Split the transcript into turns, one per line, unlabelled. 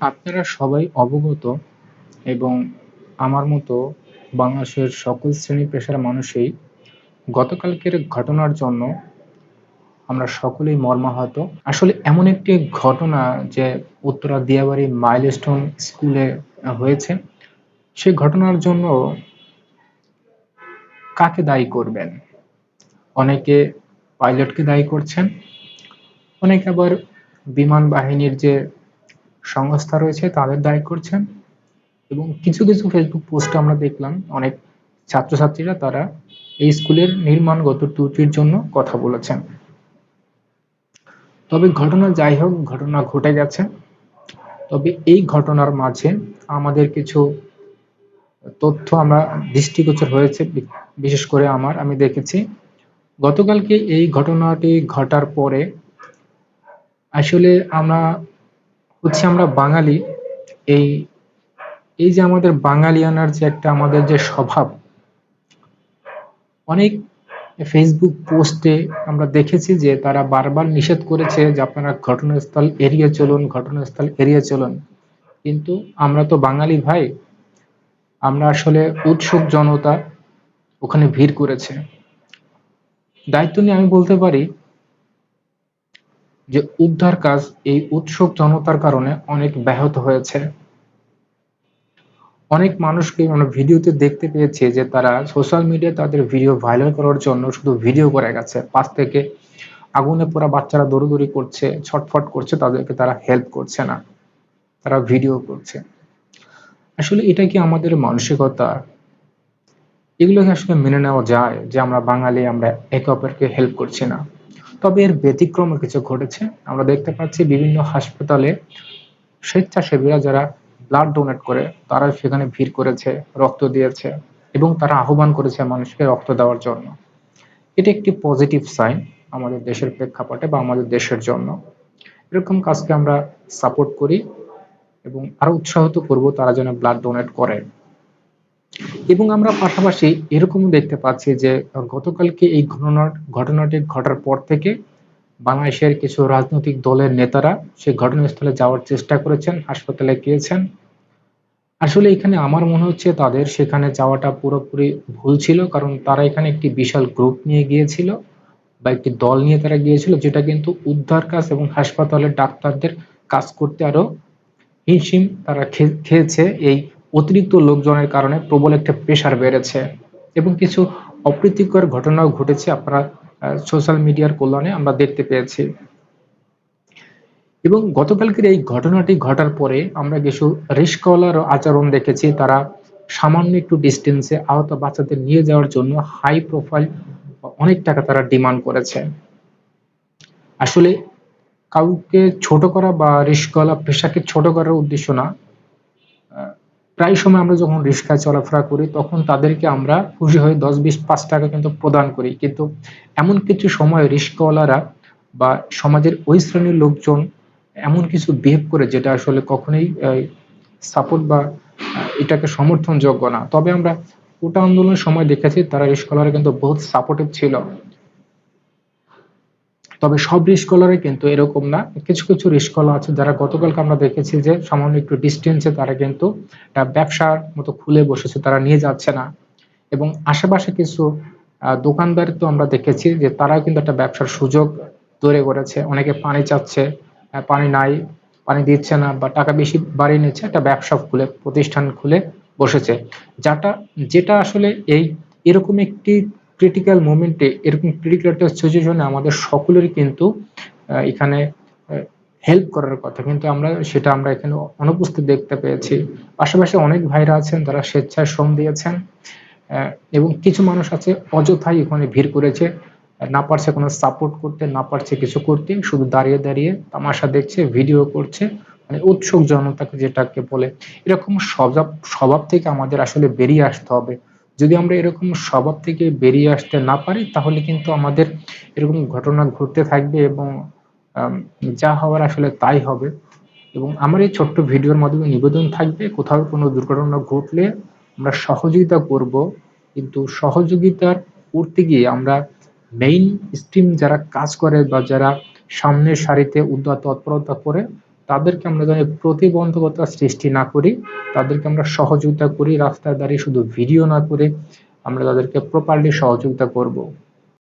আপনারা সবাই অবগত এবং আমার মতো বাংলাদেশের সকল শ্রেণি পেশার মানুষই গতকালকের ঘটনার জন্য আমরা সকলেই মর্মাহত। আসলে এমন একটি ঘটনা যে উত্তরা দিয়াবাড়ি মাইলস্টোন স্কুলে হয়েছে সেই ঘটনার জন্য কাকে দায়ী করবেন? অনেকে পাইলটকে দায়ী করছেন, অনেকে আবার বিমান বাহিনীর যে সংস্থা রয়েছে, তাদের দায়ী করছেন এবং কিছু কিছু ফেসবুক পোস্ট আমরা দেখলাম, অনেক ছাত্রছাত্রীরা তারা এই স্কুলের নির্মাণগত ত্রুটির জন্য কথা বলেছেন। তবে ঘটনা যাই হোক, ঘটনা ঘটে গেছে। তবে এই ঘটনার মাঝে আমাদের কিছু তথ্য আমরা, দৃষ্টিগোচর হয়েছে বিশেষ করে আমার, আমি দেখেছি। গতকালকে এই ঘটনাটি ঘটার পরে আসলে আমরা হচ্ছে আমরা বাঙালি, এই এই যে আমাদের বাঙালিয়ানার যে একটা আমাদের যে স্বভাব, অনেক ফেসবুক পোস্টে আমরা দেখেছি যে তারা বারবার নিষেধ করেছে যে আপনারা ঘটনাস্থল এড়িয়ে চলুন, ঘটনাস্থল এড়িয়ে চলুন। কিন্তু আমরা তো বাঙালি ভাই, আমরা আসলে উৎসুক জনতা, ওখানে ভিড় করেছে। দায়িত্ব নিয়ে আমি বলতে পারি যে উদ্ধার কাজ এই উৎসুক জনতার কারণে অনেক ব্যাহত হয়েছে। অনেক মানুষকে আমরা ভিডিওতে দেখতে পেয়েছি যে তারা সোশ্যাল মিডিয়ায় তাদের ভিডিও ভাইরাল করার জন্য শুধু ভিডিও করে গেছে। পাশ থেকে আগুনে পোড়া বাচ্চারা দৌড়দৌড়ি করছে, ছটফট করছে, তাদেরকে তারা হেল্প করছে না। তারা ভিডিও করছে। আসলে এটা কি আমাদের মানসিকতা? এগুলোকে আসলে মেনে নেওয়া যায় যে আমরা বাঙালি, আমরা একে অপরকে হেল্প করছি না। তবে এর ব্যতিক্রম কিছু ঘটেছে। আমরা দেখতে পাচ্ছি বিভিন্ন হাসপাতালে স্বেচ্ছাসেবীরা যারা ব্লাড ডোনেট করে তারা সেখানে ভিড় করেছে, রক্ত দিয়েছে এবং তারা আহ্বান করেছে মানুষকে রক্ত দেওয়ার জন্য। এটি একটি পজিটিভ সাইন আমাদের দেশের প্রেক্ষাপটে বা আমাদের দেশের জন্য। এরকম কাজকে আমরা সাপোর্ট করি এবং আরও উৎসাহিত করব তারা যেন ব্লাড ডোনেট করে। এবং আমরা পাশাপাশি এরকমও দেখতে পাচ্ছি যে গতকালকে এই ঘটনার, ঘটনাটি ঘটার পর থেকে বাংলাদেশের কিছু রাজনৈতিক দলের নেতারা সেই ঘটনাস্থলে যাওয়ার চেষ্টা করেছেন, হাসপাতালে গিয়েছেন। আসলে এখানে আমার মনে হচ্ছে তাদের সেখানে যাওয়াটা পুরোপুরি ভুল ছিল, কারণ তারা এখানে একটি বিশাল গ্রুপ নিয়ে গিয়েছিল বা একটি দল নিয়ে তারা গিয়েছিল, যেটা কিন্তু উদ্ধার কাজ এবং হাসপাতালের ডাক্তারদের কাজ করতে আরও হিমশিম তারা খেয়েছে এই অতিরিক্ত লোকজনের কারণে প্রবল একটা প্রেশার বেড়েছে এবং কিছু অপ্রীতিকর ঘটনাও ঘটেছে আপনারা সোশ্যাল মিডিয়ার কল্যাণে আমরা দেখতে পেয়েছি। এবং গতকালকের এই ঘটনাটি ঘটার পরে আমরা কিছু রিস্কওয়ালার আচরণ দেখেছি। তারা সামান্য একটু ডিস্টেন্সে আহত বাচ্চাদের নিয়ে যাওয়ার জন্য হাই প্রোফাইল অনেক টাকা তারা ডিমান্ড করেছে। আসলে কাউকে ছোট করা বা রিস্কওয়ালা পেশাকে ছোট করার উদ্দেশ্য না প্রায় সময় আমরা যখন রিক্সায় চলাফেরা করি, তখন তাদেরকে আমরা খুশি হয়ে দশ বিশ পাঁচ টাকা কিন্তু প্রদান করি। কিন্তু এমন কিছু সময় রিক্সাওয়ালারা বা সমাজের ওই শ্রেণির লোকজন এমন কিছু বিহেভ করে যেটা আসলে কখনোই সাপোর্ট বা এটাকে সমর্থনযোগ্য না। তবে আমরা ওটা আন্দোলনের সময় দেখেছি, তারা রিস্কলারে কিন্তু বহুত সাপোর্টিভ ছিল। তবে সব রিস্কলারে কিন্তু এরকম না। কিছু কিছু রিস্কলা আছে যারা গতকালকে আমরা দেখেছি যে সামান্য একটু ডিস্টেন্সে তারা কিন্তু ব্যবসার মতো খুলে বসেছে, তারা নিয়ে যাচ্ছে না। এবং আশেপাশে কিছু দোকানদার তো আমরা দেখেছি যে তারাও কিন্তু একটা ব্যবসার সুযোগ তৈরি করেছে। অনেকে পানি চাচ্ছে পানি নাই, পানি দিচ্ছে না বা টাকা বেশি বাড়িয়ে নিচ্ছে, একটা ব্যবসা খুলে, প্রতিষ্ঠান খুলে বসেছে। যাটা, যেটা আসলে এই এরকম একটি ক্রিটিক্যাল মোমেন্টে এরকম ক্রিটিক্যাল একটা সিচুয়েশনে আমাদের সকলেরই কিন্তু এখানে হেল্প করার কথা। কিন্তু আমরা সেটা আমরা এখানে অনুপস্থিত দেখতে পেয়েছি। পাশাপাশি অনেক ভাইরা আছেন, তারা স্বেচ্ছায় শ্রম দিয়েছেন এবং কিছু মানুষ আছে অযথাই এখানে ভিড় করেছে, না পারছে কোনো সাপোর্ট করতে, না পারছে কিছু করতে, শুধু দাঁড়িয়ে দাঁড়িয়ে তামাশা দেখছে ভিডিও করছে মানে উৎসুক জনতাকে যেটাকে বলে। এরকম স্বভাব স্বভাব থেকে আমাদের আসলে বেরিয়ে আসতে হবে। যদি আমরা এরকম স্বভাব থেকে বেরিয়ে আসতে না পারি, তাহলে কিন্তু আমাদের এরকম ঘটনা ঘটতে থাকবে এবং যা হওয়ার আসলে তাই হবে। এবং আমার এই ছোট্ট ভিডিওর মাধ্যমে নিবেদন থাকবে, কোথাও কোনো দুর্ঘটনা ঘটলে আমরা সহযোগিতা করব, কিন্তু সহযোগিতার করতে গিয়ে আমরা মেইন স্ট্রিম যারা কাজ করে বা যারা সামনের সারিতে উদ্যত তৎপরতা করে তাদেরকে আমরা যেন প্রতিবন্ধকতা সৃষ্টি না করি, তাদেরকে আমরা সহযোগিতা করি রাস্তায় দাঁড়িয়ে শুধু ভিডিও না করে আমরা তাদেরকে প্রপারলি সহযোগিতা করব।